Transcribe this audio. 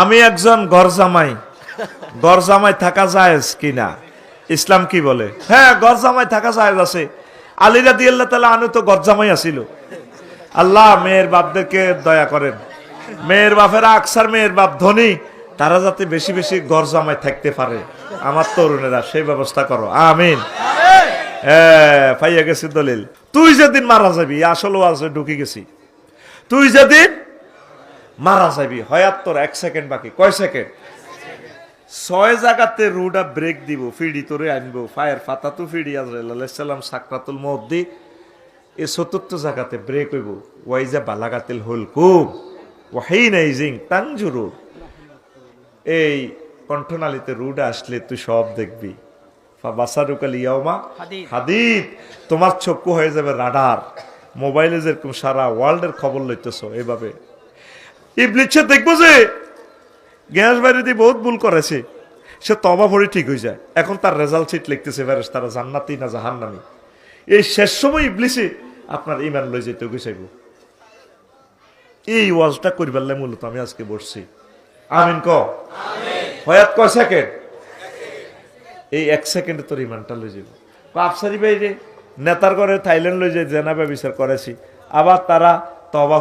আমি একজন ঘর জামাই ঘর জামাই থাকা যায় কিনা ইসলাম কি বলে? হ্যাঁ ঘর জামাই থাকা যায় আছে। আলিরা দিয়ে আল্লাহ তালা আনু তো ঘর জামাই আসিল আল্লাহ, মেয়ের বাপদেরকে দয়া করেন। মেয়ের বাপেরা আকসার মেয়ের বাপ ধনী, তারা যাতে বেশি বেশি ঘর থাকতে পারে। আমার তরুণেরা সেই ব্যবস্থা করো। আমিন। হ্যাঁ পাইয়া গেছি দলিল। তুই যেদিন মারা যাবি আসলেও আছে ঢুকে গেছি। তুই যেদিন মারা যাবি। হয়াত তোর এক সেকেন্ড বাকি। কয় সেকেন্ড ছয় জায়গাতে রুডা ব্রেক দিব ফিডি তোরে আনব। ফায়ার ফাতাতু ফিডি আজরাইলাম সাকরাতুল মদ্দি এ চতুর্থ জায়গাতে ব্রেক হইব। ওয়াইজা বালাগাতিল হুলকুম ওয়াহিন আইজিং তানজুরু। এই কণ্ঠনালীতে রুড আসলে তুই সব দেখবি। বাসারুকাল ইয়ামা হাদিদ। তোমার চক্ষু হয়ে যাবে রাডার। মোবাইলে যেরকম সারা ওয়ার্ল্ডের খবর লইতেছ এইভাবে ইবলিচ্ছে দেখব যে? গ্যাস বাইরে বহুত ভুল করেছে। সে তবা ভরে ঠিক হয়ে যায়। এখন তার রেজাল্ট শিট লিখতেছে ফেরেস তারা জান্নাতি না জাহান্নামি। এই শেষ সময় ইবলিসে আপনার ইমান লই যেতে গুছাইব এই ওয়াজটা করিবার মূলত আমি আজকে বসছি। আমিন ক? হয়াত কয় সেকেন্ড এই এক সেকেন্ডে তোর ইমানটা লই যাব আফসারি বাইরে নেতার ঘরে থাইল্যান্ড লই যায় জেনাবে বিচার করেছি। আবার তারা তবা